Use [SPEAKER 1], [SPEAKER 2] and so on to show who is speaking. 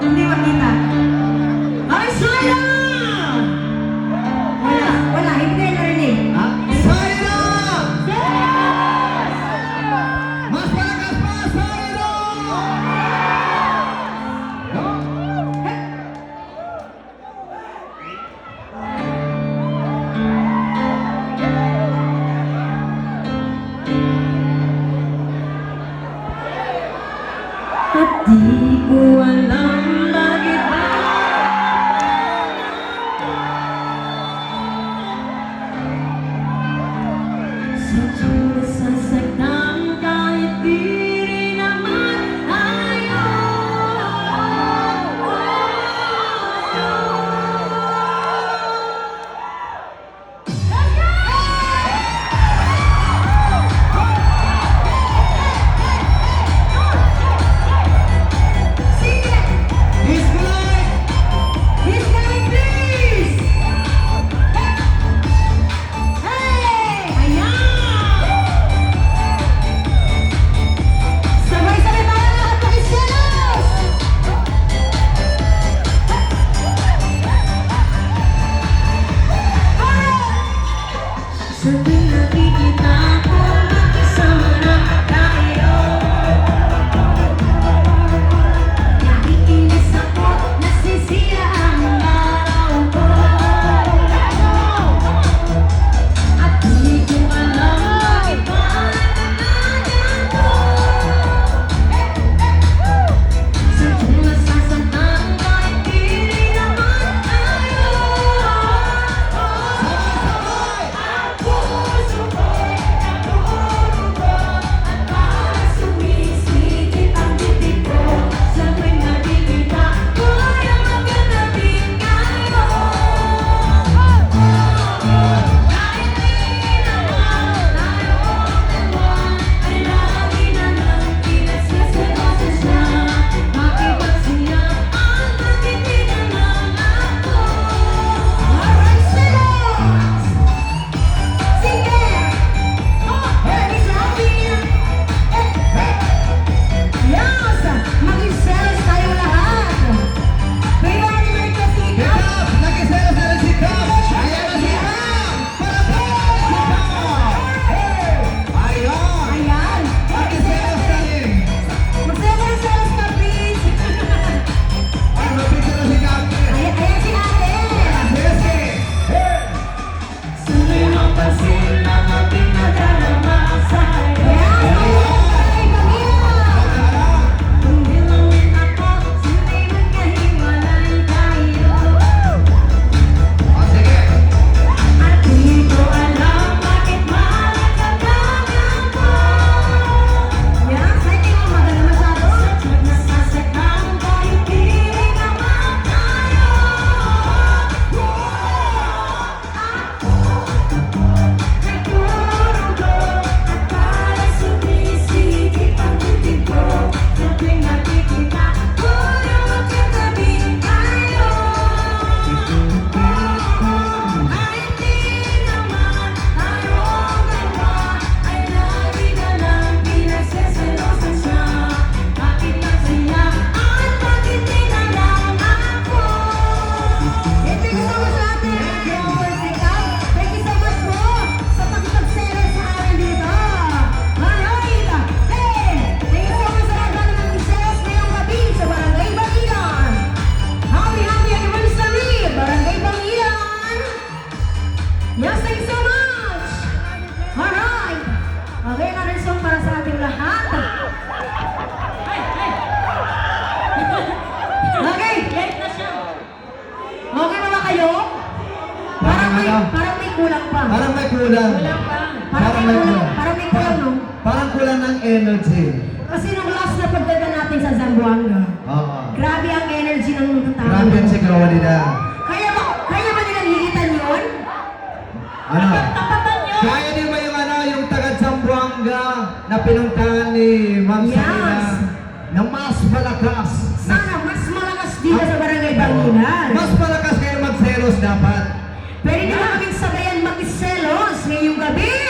[SPEAKER 1] Hindi makita. Ay, Sayang! Wala, wala. Hindi narinig.
[SPEAKER 2] Ha? Sayang! Mas malakas pa, Sayang! No?
[SPEAKER 1] Eh. At di ko alam kulang pa. Parang may kulang. Kulang pa.
[SPEAKER 2] Parang,
[SPEAKER 1] parang may kulang. Parang may kulang, no?
[SPEAKER 2] Parang kulang ng energy.
[SPEAKER 1] Kasi nung last na pagdada natin sa Zamboanga,
[SPEAKER 2] Oo. Oh.
[SPEAKER 1] grabe ang energy ng mga tao.
[SPEAKER 2] Grabe ang sigawa nila.
[SPEAKER 1] Kaya ba, kaya ba nilang higitan yun?
[SPEAKER 2] Ano?
[SPEAKER 1] Tapatan yun?
[SPEAKER 2] Kaya niyo ba yung ano, yung taga Zamboanga na pinuntahan ni Ma'am
[SPEAKER 1] yes.
[SPEAKER 2] Salina na mas malakas.
[SPEAKER 1] Sana mas malakas dito ah, sa Barangay Bangunan.
[SPEAKER 2] Mas malakas kayo mag-seros dapat.
[SPEAKER 1] Pwede nyo kaming হবে